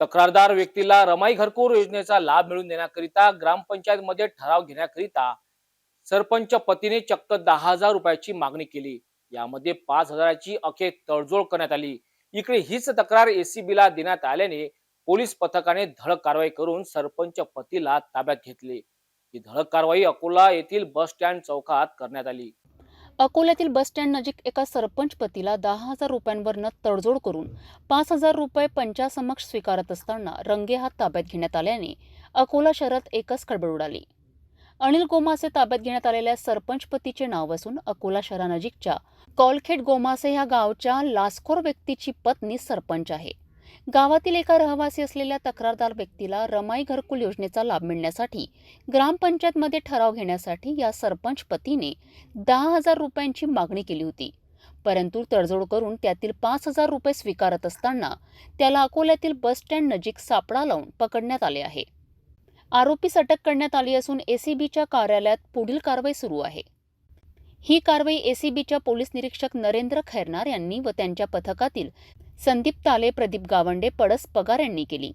तक्रारदार व्यक्तीला रमाई घरकुल योजनेचा लाभ मिळवून देण्याकरिता ग्रामपंचायतमध्ये ठराव घेण्याकरिता सरपंच पतीने चक्क दहा हजार रुपयाची मागणी केली. यामध्ये पाच हजाराची अखेर तडजोड करण्यात आली. इकडे हीच तक्रार एसीबीला देण्यात आल्याने पोलीस पथकाने धडक कारवाई करून सरपंच पतीला ताब्यात घेतले. ही धडक कारवाई अकोला येथील बस स्टँड चौकात करण्यात आली. अकोल्यातील बसस्टँड नजीक एका सरपंच पतीला दहा हजार रुपयांवरनं तडजोड करून पाच हजार रुपये पंचासमक्ष स्वीकारत असताना रंगेहात ताब्यात घेण्यात आल्याने अकोला शहरात एकच खळबळ उडाली. अनिल गोमासे ताब्यात घेण्यात आलेल्या सरपंचपतीचे नाव असून अकोला शहरानजीकच्या कॉलखेट गोमासे ह्या गावच्या लासखोर व्यक्तीची पत्नी सरपंच आहे. गावातील एका रहिवासी असलेल्या तक्रारदार व्यक्तीला रमाई घरकुल योजनेचा लाभ मिळण्यासाठी ग्रामपंचायतमध्ये ठराव घेण्यासाठी या सरपंच पतीने दहा हजार रुपयांची मागणी केली होती. परंतु तडजोड करून त्यातील पाच हजार रुपये स्वीकारत असताना त्याला अकोल्यातील बस स्टँड नजीक सापळा लावून पकडण्यात आले आहे. आरोपीस अटक करण्यात आली असून एसीबीच्या कार्यालयात पुढील कारवाई सुरू आहे. ही कारवाई एसीबीच्या पोलीस निरीक्षक नरेंद्र खैरनार यांनी व त्यांच्या पथकातील संदीप ताले प्रदीप गावंडे पडस पगार यांनी केली.